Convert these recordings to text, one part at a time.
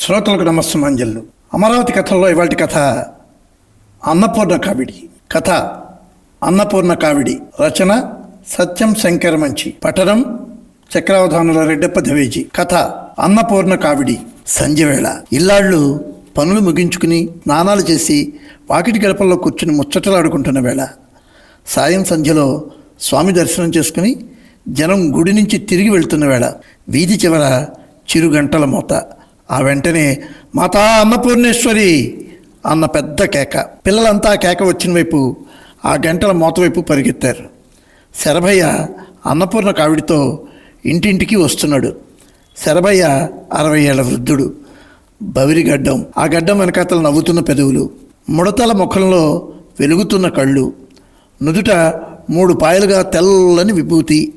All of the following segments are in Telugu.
శ్రోతలకు నమస్తం అంజల్లు అమరావతి కథల్లో ఇవాటి కథ అన్నపూర్ణ కావిడి. కథ అన్నపూర్ణ కావిడి రచన సత్యం శంకర మంచి పఠనం చక్రావధానుల రెడ్డప్ప దవేజీ కథ అన్నపూర్ణ కావిడి. సంధ్యవేళ. ఇల్లాళ్ళు పనులు ముగించుకుని స్నానాలు చేసి వాకిటి గడపల్లో కూర్చుని ముచ్చటలాడుకుంటున్న వేళ. సాయం సంధ్యలో స్వామి దర్శనం చేసుకుని జనం గుడి నుంచి తిరిగి వెళ్తున్న వేళ. వీధి చివర చిరు గంటల మోత. ఆ వెంటనే మాతా అన్నపూర్ణేశ్వరి! అన్న పెద్ద కేక. పిల్లలంతా కేక వచ్చిన వైపు ఆ గంటల మోత వైపు పరిగెత్తారు. శరభయ్య అన్నపూర్ణ కావిడితో ఇంటింటికి వస్తున్నాడు. శరభయ్య అరవై ఏళ్ళ వృద్ధుడు. బవిరి గడ్డం ఆ గడ్డం వెనకాతలు నవ్వుతున్న పెదవులు. ముడతల ముఖంలో వెలుగుతున్న కళ్ళు. నుదుట మూడు పాయలుగా తెల్లని విభూతి.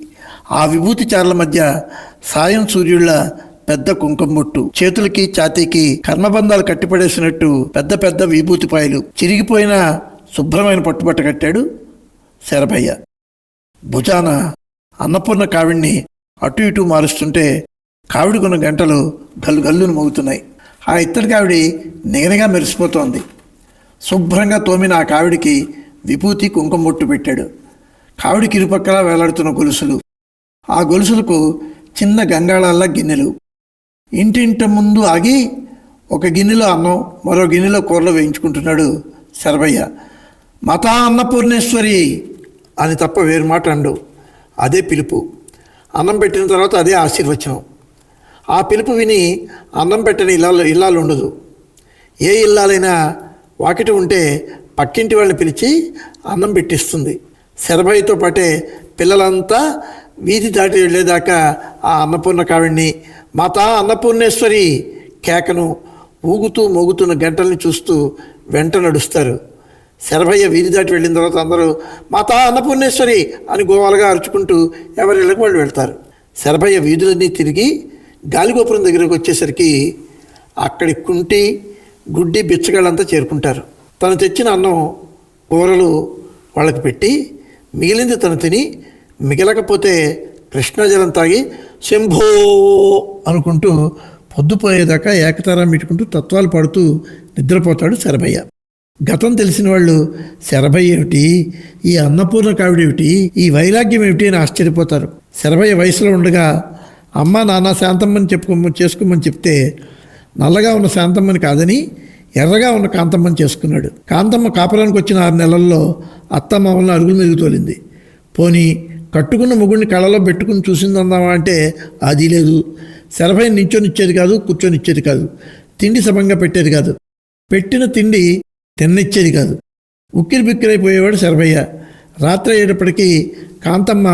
ఆ విభూతి చార్ల మధ్య సాయం సూర్యుళ్ళ పెద్ద కుంకుమొట్టు చేతులకి ఛాతీకి కర్మబంధాలు కట్టిపడేసినట్టు పెద్ద పెద్ద విభూతి పాయలు. చిరిగిపోయిన శుభ్రమైన పట్టుబట్ట కట్టాడు శరభయ్య. భుజాన అన్నపూర్ణ కావిణ్ణి అటు ఇటు మారుస్తుంటే కావిడికున్న గంటలు గల్లు గల్లును మోగుతున్నాయి. ఆ ఇత్తడి కావిడి నిగనగా మెరిసిపోతోంది. శుభ్రంగా తోమిన ఆ కావిడికి విభూతి కుంకుమ బొట్టు పెట్టాడు. కావిడికి ఇరుపక్కల వేలాడుతున్న గొలుసులు. ఆ గొలుసులకు చిన్న గంగాళాల్లా గిన్నెలు. ఇంటింట ముందు ఆగి ఒక గిన్నెలో అన్నం మరో గిన్నెలో కూరలు వేయించుకుంటున్నాడు శరభయ్య. మతా అన్నపూర్ణేశ్వరి అని తప్ప వేరు మాట అండు. అదే పిలుపు. అన్నం పెట్టిన తర్వాత అదే ఆశీర్వచనం. ఆ పిలుపు విని అన్నం పెట్టని ఇల్లాలు ఇల్లాలు ఉండదు. ఏ ఇల్లాలైనా వాకిటి ఉంటే పక్కింటి వాళ్ళని పిలిచి అన్నం పెట్టిస్తుంది. శరభయ్యతో పాటే పిల్లలంతా వీధి దాటి వెళ్ళేదాకా ఆ అన్నపూర్ణ కావిడిని మాతా అన్నపూర్ణేశ్వరి! కేకను ఊగుతూ మోగుతున్న గంటల్ని చూస్తూ వెంట నడుస్తారు. శరభయ్య వీధి దాటి వెళ్ళిన తర్వాత అందరూ మాతా అన్నపూర్ణేశ్వరి అని గోవాలుగా అరుచుకుంటూ ఎవరిళ్ళకి వాళ్ళు వెళ్తారు. శరభయ్య వీధులన్నీ తిరిగి గాలిగోపురం దగ్గరకు వచ్చేసరికి అక్కడి కుంటి గుడ్డి బిచ్చగాళ్ళంతా చేరుకుంటారు. తను తెచ్చిన అన్నం కూరలు వాళ్ళకి పెట్టి మిగిలింది తను తిని మిగలకపోతే కృష్ణాజలం తాగి శంభో అనుకుంటూ పొద్దుపోయేదాకా ఏకతారం పెట్టుకుంటూ తత్వాలు పడుతూ నిద్రపోతాడు శరభయ్య. గతం తెలిసిన వాళ్ళు శరభయ్య ఏమిటి? ఈ అన్నపూర్ణ కావిడేమిటి ఈ వైరాగ్యం ఏమిటి అని ఆశ్చర్యపోతారు. శరభయ్య వయసులో ఉండగా అమ్మ నాన్న శాంతమ్మని చెప్పుకోమని చేసుకోమని చెప్తే నల్లగా ఉన్న శాంతమ్మని కాదని ఎర్రగా ఉన్న కాంతమ్మని చేసుకున్నాడు. కాంతమ్మ కాపురానికి వచ్చిన ఆరు నెలల్లో అత్తమ్మ వలన అరుగులు మీద పోనీ కట్టుకున్న ముగ్గుడిని కళలో పెట్టుకుని చూసిందన్నావా అంటే అది లేదు. శరభయ్య నించొని ఇచ్చేది కాదు కూర్చొని ఇచ్చేది కాదు. తిండి సమంగా పెట్టేది కాదు. పెట్టిన తిండి తిన్నిచ్చేది కాదు. ఉక్కిరి బిక్కిరైపోయేవాడు శరభయ్య రాత్రి అయ్యేటప్పటికీ కాంతమ్మ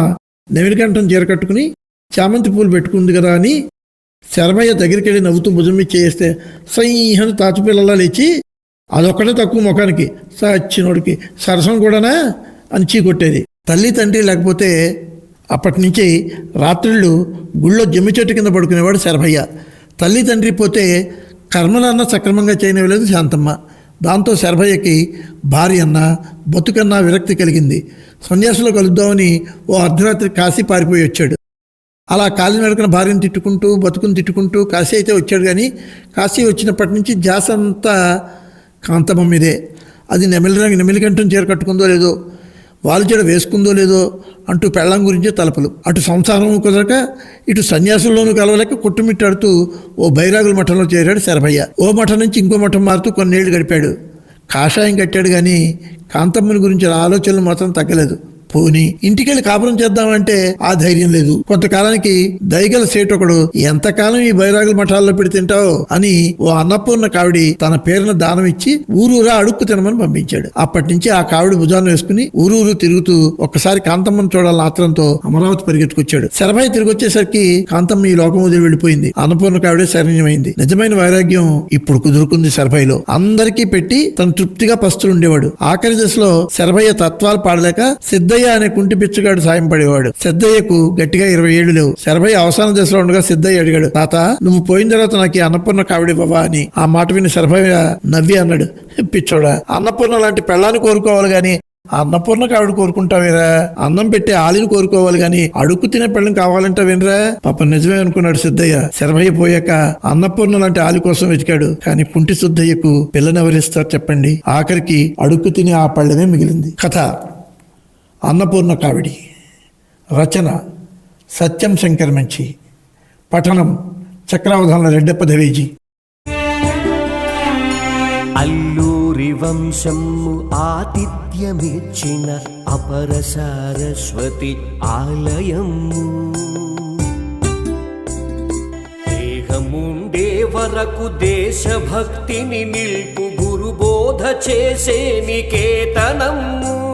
నెమిలికంఠం చీర కట్టుకుని చామంతి పూలు పెట్టుకుంది కదా అని శరభయ్య దగ్గరికి వెళ్ళి నవ్వుతూ భుజం మీద చేస్తే సైహను తాచుపిల్లలా లేచి అదొక్కటే తక్కువ ముఖానికి సచ్చినోడికి సరసం కూడానా అని చీ కొట్టేది తల్లి తండ్రి లేకపోతే అప్పటి నుంచి రాత్రిళ్ళు గుళ్ళో జమ్మి చెట్టు కింద పడుకునేవాడు శరభయ్య తల్లి తండ్రి పోతే కర్మలన్నా సక్రమంగా చేయనివ్వలేదు శాంతమ్మ. దాంతో శర్భయ్యకి భార్య అన్న బతుకన్నా విరక్తి కలిగింది. సన్యాసులో కలుద్దామని ఓ అర్ధరాత్రి కాశీ పారిపోయి వచ్చాడు. అలా కాలినడకన భార్యను తిట్టుకుంటూ బతుకుని తిట్టుకుంటూ కాశీ అయితే వచ్చాడు కానీ కాశీ వచ్చినప్పటి నుంచి జాస అంతా కాంతమ్మ మీదే. అది నెమిలి నెమిలికంఠం చీర కట్టుకుందో లేదో వాళ్ళ చెడ వేసుకుందో లేదో అంటూ పెళ్ళం గురించే తలపలు. అటు సంసారం కుదరక ఇటు సన్యాసుల్లోనూ కలవలేక కొట్టుమిట్టాడుతూ ఓ బైరాగుల మఠంలో చేరాడు శరభయ్య. ఓ మఠం నుంచి ఇంకో మఠం మారుతూ కొన్నేళ్ళు గడిపాడు. కాషాయం కట్టాడు కానీ కాంతమ్మని గురించి ఆలోచనలు మాత్రం తగ్గలేదు. పోని ఇంటికెళ్ళి కాపురం చేద్దామంటే ఆ ధైర్యం లేదు. కొంతకాలానికి దయగల సేటొకడు ఎంతకాలం ఈ బైరాగుల మఠాల్లో పెడి తింటావు? అని ఓ అన్నపూర్ణ కావిడి తన పేరున దానం ఇచ్చి ఊరూరా అడుక్కు తినమని పంపించాడు. అప్పటి నుంచి ఆ కావిడి భుజాన్ని వేసుకుని ఊరూరు తిరుగుతూ ఒక్కసారి కాంతమ్మను చూడాలని ఆత్రంతో అమరావతి పరిగెత్తుకొచ్చాడు. శరభయ్య తిరిగి వచ్చేసరికి కాంతమ్మ ఈ లోకం వదిలి వెళ్ళిపోయింది. అన్నపూర్ణ కావిడే శరణ్యమైంది. నిజమైన వైరాగ్యం ఇప్పుడు కుదురుకుంది శరభయ్యలో. అందరికీ పెట్టి తను తృప్తిగా పస్తులు ఉండేవాడు ఆఖరి దశలో శరభయ్య తత్వాలు పాడలేక సిద్ధయ్య సిద్ధయ్య అనే కుంటి పిచ్చుగాడు సాయం పడేవాడు. సిద్ధయ్యకు గట్టిగా ఇరవై ఏళ్ళు లేవు శరభయ్య అవసాన దశలో ఉండగా సిద్ధయ్య అడిగాడు తాత నువ్వు పోయిన తర్వాత నాకు అన్నపూర్ణ కావిడి బాబా అని. ఆ మాట విని శరభయ్య నవ్వి అన్నాడు పిచ్చోడా అన్నపూర్ణ లాంటి పెళ్ళాన్ని కోరుకోవాలి గాని అన్నపూర్ణ కావిడ కోరుకుంటావేరా? అన్నం పెట్టే ఆలిని కోరుకోవాలి గాని అడుక్కు తినే పెళ్ళం కావాలంటే వినరా పాప నిజమే అనుకున్నాడు సిద్ధయ్య. శరభయ్య పోయాక అన్నపూర్ణ లాంటి ఆలి కోసం వెతికాడు. కానీ పుంటి సిద్ధయ్యకు పిల్లనెవరిస్తారు చెప్పండి? ఆఖరికి అడుక్కు తినే ఆ పళ్ళమే మిగిలింది. కథ. అన్నపూర్ణ కావిడి. రచన సత్యం శంకర్ మంచి. పఠనం చక్రావధాన రెడ్డప్ప దవేజీ. అల్లూరి వంశము ఆతిథ్యమిచ్చిన అపర సారస్వతి ఆలయము. దేహముండే వరకు దేశభక్తిని నిల్పు గురుబోధ చేసే నికేతనము